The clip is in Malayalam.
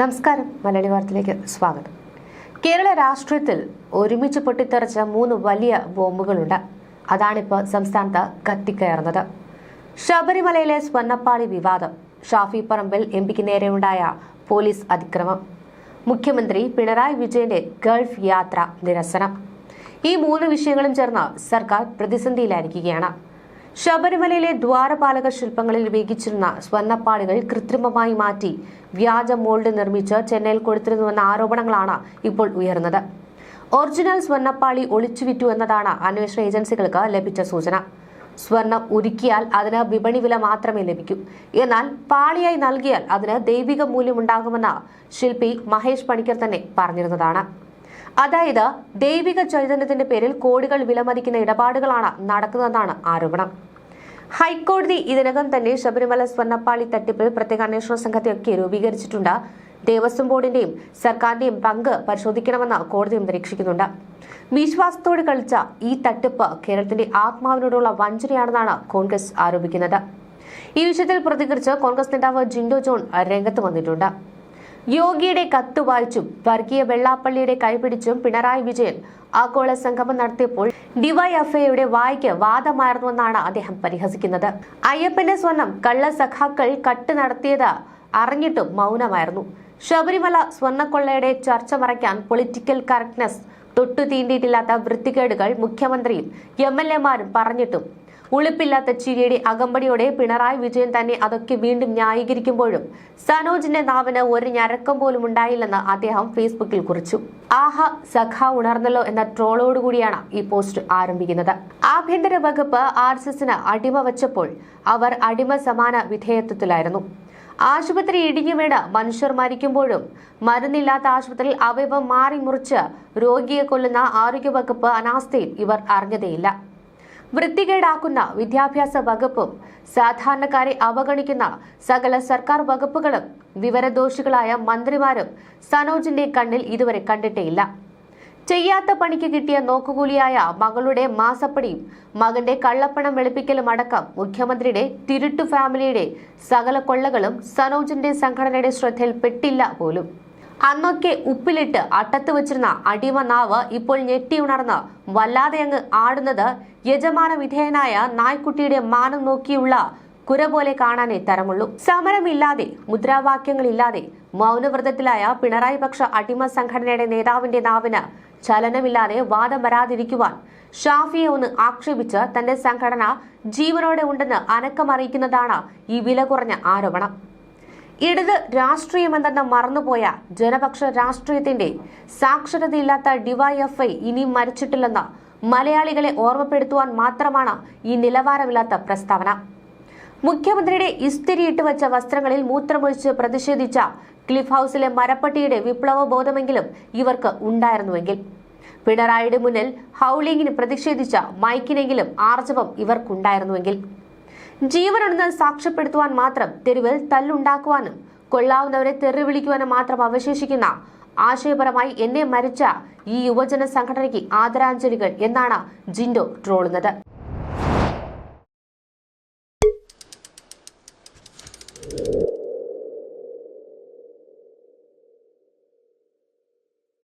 നമസ്കാരം. മലയാളി വാർത്തയിലേക്ക് സ്വാഗതം. കേരള രാഷ്ട്രീയത്തിൽ ഒരുമിച്ച് പൊട്ടിത്തെറിച്ച മൂന്ന് വലിയ ബോംബുകളുണ്ട്. അതാണിപ്പോൾ സംസ്ഥാനത്ത് കത്തിക്കയറുന്നത്. ശബരിമലയിലെ സ്വർണപ്പാളി വിവാദം. ഷാഫി പറമ്പിൽ എം പിക്ക് നേരെയുണ്ടായ പോലീസ് അതിക്രമം. മുഖ്യമന്ത്രി പിണറായി വിജയന്റെ ഗൾഫ് യാത്ര നിരസനം. ഈ മൂന്ന് വിഷയങ്ങളും ചേർന്ന് സർക്കാർ പ്രതിസന്ധിയിലായിരിക്കുകയാണ്. ശബരിമലയിലെ ദ്വാരപാലക ശില്പങ്ങളിൽ വീകിച്ചിരുന്ന സ്വർണപ്പാളികൾ കൃത്രിമമായി മാറ്റി വ്യാജ മോൾഡ് നിർമ്മിച്ച് ചെന്നൈയിൽ കൊടുത്തിരുന്നുവെന്ന ആരോപണങ്ങളാണ് ഇപ്പോൾ ഉയർന്നത് ഒറിജിനൽ സ്വർണപ്പാളി ഒളിച്ചുവിറ്റു എന്നതാണ് അന്വേഷണ ഏജൻസികൾക്ക് ലഭിച്ച സൂചന. സ്വർണം ഉരുക്കിയാൽ അതിന് വിപണി വില മാത്രമേ ലഭിക്കൂ. എന്നാൽ പാളിയായി നൽകിയാൽ അതിന് ദൈവിക മൂല്യമുണ്ടാകുമെന്ന് ശില്പി മഹേഷ് പണിക്കർ തന്നെ പറഞ്ഞിരുന്നതാണ്. അതായത് ദൈവിക ചൈതന്യത്തിന്റെ പേരിൽ കോടികൾ വിലമതിക്കുന്ന ഇടപാടുകളാണ് നടക്കുന്നതെന്നാണ് ആരോപണം. ഹൈക്കോടതി ഇതിനകം തന്നെ ശബരിമല സ്വർണപ്പാളി തട്ടിപ്പിൽ പ്രത്യേക അന്വേഷണ സംഘത്തെയൊക്കെ രൂപീകരിച്ചിട്ടുണ്ട്. ദേവസ്വം ബോർഡിന്റെയും സർക്കാരിന്റെയും പങ്ക് പരിശോധിക്കണമെന്ന് കോടതിയും നിരീക്ഷിക്കുന്നുണ്ട്. വിശ്വാസത്തോട് കളിച്ച ഈ തട്ടിപ്പ് കേരളത്തിന്റെ ആത്മാവിനോടുള്ള വഞ്ചനയാണെന്നാണ് കോൺഗ്രസ് ആരോപിക്കുന്നത്. ഈ വിഷയത്തിൽ പ്രതികരിച്ച് കോൺഗ്രസ് നേതാവ് ജിൻഡോ ജോൺ രംഗത്ത് വന്നിട്ടുണ്ട്. യോഗിയുടെ കത്ത് വായിച്ചും വർഗീയ വെള്ളാപ്പള്ളിയുടെ കൈപിടിച്ചും പിണറായി വിജയൻ ആഗോള സംഗമം നടത്തിയപ്പോൾ ഡിവൈഎഫ്ഐയുടെ വായ്ക്ക് വാദമായിരുന്നുവെന്നാണ് അദ്ദേഹം പരിഹസിക്കുന്നത്. അയ്യപ്പന്റെ സ്വർണം കള്ള സഖാക്കൾ കട്ട് നടത്തിയത് അറിഞ്ഞിട്ടും മൗനമായിരുന്നു. ശബരിമല സ്വർണക്കൊള്ളയുടെ ചർച്ച മറയ്ക്കാൻ പൊളിറ്റിക്കൽ കറക്റ്റ്നെസ് തൊട്ടു തീണ്ടിയിട്ടില്ലാത്ത വൃത്തികേടുകൾ മുഖ്യമന്ത്രിയും എം എൽ എമാരും പറഞ്ഞിട്ടും ഉളുപ്പില്ലാത്ത ചിരിയുടെ അകമ്പടിയോടെ പിണറായി വിജയൻ തന്നെ അതൊക്കെ വീണ്ടും ന്യായീകരിക്കുമ്പോഴും സനോജിന്റെ നാവിന് ഒരു ഞരക്കം പോലും ഉണ്ടായില്ലെന്ന് അദ്ദേഹം ഫേസ്ബുക്കിൽ കുറിച്ചു. ആഹ സഖ ഉണർന്നല്ലോ എന്ന ട്രോളോടുകൂടിയാണ് ഈ പോസ്റ്റ് ആരംഭിക്കുന്നത്. ആഭ്യന്തര വകുപ്പ് ആർ എസ് എസിന് അടിമ വച്ചപ്പോൾ അവർ അടിമ സമാന വിധേയത്വത്തിലായിരുന്നു. ആശുപത്രി ഇടിഞ്ഞു വീണ് മനുഷ്യർ മരിക്കുമ്പോഴും മരുന്നില്ലാത്ത ആശുപത്രിയിൽ അവയവം മാറി മുറിച്ച് രോഗിയെ കൊല്ലുന്ന ആരോഗ്യവകുപ്പ് അനാസ്ഥയിൽ ഇവർ അറിഞ്ഞതേയില്ല. വൃത്തികേടാക്കുന്ന വിദ്യാഭ്യാസ വകുപ്പും സാധാരണക്കാരെ അവഗണിക്കുന്ന സകല സർക്കാർ വകുപ്പുകളും വിവരദോഷികളായ മന്ത്രിമാരും സനോജിന്റെ കണ്ണിൽ ഇതുവരെ കണ്ടിട്ടേയില്ല. ചെയ്യാത്ത പണിക്ക് കിട്ടിയ നോക്കുകൂലിയായ മകളുടെ മാസപ്പടിയും മകന്റെ കള്ളപ്പണം വെളുപ്പിക്കലും അടക്കം മുഖ്യമന്ത്രിയുടെ തിരുട്ടു ഫാമിലിയുടെ സകല കൊള്ളകളും സനോജിന്റെ സംഘടനയുടെ ശ്രദ്ധയിൽപ്പെട്ടില്ല പോലും. അന്നൊക്കെ ഉപ്പിലിട്ട് അട്ടത്ത് വെച്ചിരുന്ന അടിമ നാവ് ഇപ്പോൾ ഞെട്ടിയുണർന്ന് വല്ലാതെ അങ്ങ് ആടുന്നത് യജമാന വിധേയനായ നായ്ക്കുട്ടിയുടെ മാനം നോക്കിയുള്ള കുര പോലെ കാണാനേ തരമുള്ളൂ. സമരമില്ലാതെ മുദ്രാവാക്യങ്ങളില്ലാതെ മൗനവ്രതത്തിലായ പിണറായി പക്ഷ അടിമ സംഘടനയുടെ നേതാവിന്റെ നാവിന് ചലനമില്ലാതെ വാദം വരാതിരിക്കുവാൻ ഷാഫിയെ ഒന്ന് ആക്ഷേപിച്ച് തന്റെ സംഘടന ജീവനോടെ ഉണ്ടെന്ന് അനക്കമറിയിക്കുന്നതാണ് ഈ വില കുറഞ്ഞ ആരോപണം. ഇടത് രാഷ്ട്രീയമെന്തെന്ന് മറന്നുപോയ ജനപക്ഷ രാഷ്ട്രീയത്തിന്റെ സാക്ഷരതയില്ലാത്ത ഡിവൈഎഫ്ഐ ഇനിയും മരിച്ചിട്ടില്ലെന്ന് മലയാളികളെ ഓർമ്മപ്പെടുത്തുവാൻ മാത്രമാണ് ഈ നിലവാരമില്ലാത്ത പ്രസ്താവന. മുഖ്യമന്ത്രിയുടെ ഇസ്തിരിയിട്ട് വെച്ച വസ്ത്രങ്ങളിൽ മൂത്രമൊഴിച്ച് പ്രതിഷേധിച്ച ക്ലിഫ് ഹൗസിലെ മരപ്പട്ടിയുടെ വിപ്ലവ ബോധമെങ്കിലും ഇവർക്ക് ഉണ്ടായിരുന്നുവെങ്കിൽ. പിണറായിയുടെ മുന്നിൽ ഹൗളിംഗിന് പ്രതിഷേധിച്ച മൈക്കിനെങ്കിലും ആർജവം ഇവർക്കുണ്ടായിരുന്നുവെങ്കിൽ. ജീവനുണ്ടെന്ന് സാക്ഷ്യപ്പെടുത്തുവാൻ മാത്രം തെരുവിൽ തല്ലുണ്ടാക്കുവാനും കൊള്ളാവുന്നവരെ തെറി വിളിക്കുവാനും മാത്രം അവശേഷിക്കുന്ന ആശയപരമായി എന്നെ മരിച്ച ഈ യുവജന സംഘടനയ്ക്ക് ആദരാഞ്ജലികൾ എന്നാണ് ജിൻഡോ ട്രോളുന്നത്. you